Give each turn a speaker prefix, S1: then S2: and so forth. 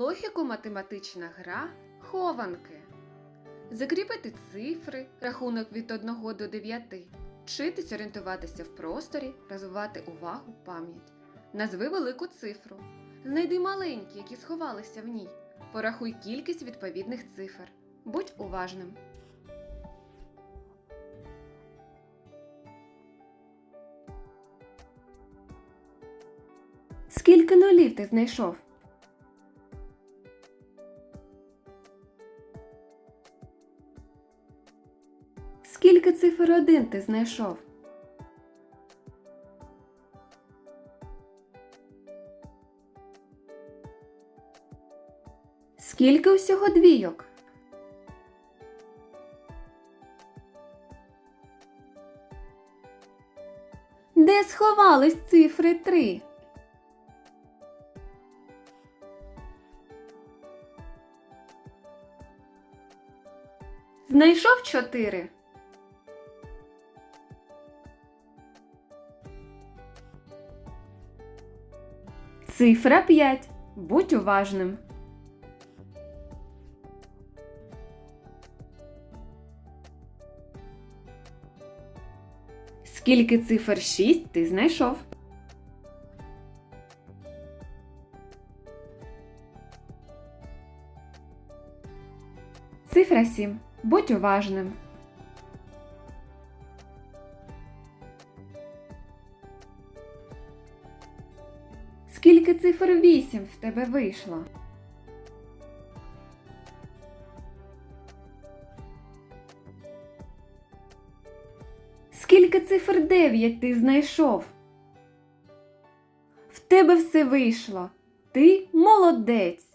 S1: Логіко-математична гра хованки. Закріпити цифри, рахунок від 1 до 9, вчитись орієнтуватися в просторі, розвивати увагу, пам'ять. Назви велику цифру. Знайди маленькі, які сховалися в ній. Порахуй кількість відповідних цифр. Будь уважним. Скільки нулів ти знайшов? Скільки цифр один ти знайшов? Скільки усього двійок? Де сховались цифри три? Знайшов чотири. Цифра 5. Будь уважним. Скільки цифр 6 ти знайшов? Цифра 7. Будь уважним. Скільки цифр 8 в тебе вийшло? Скільки цифр 9 ти знайшов? В тебе все вийшло. Ти молодець.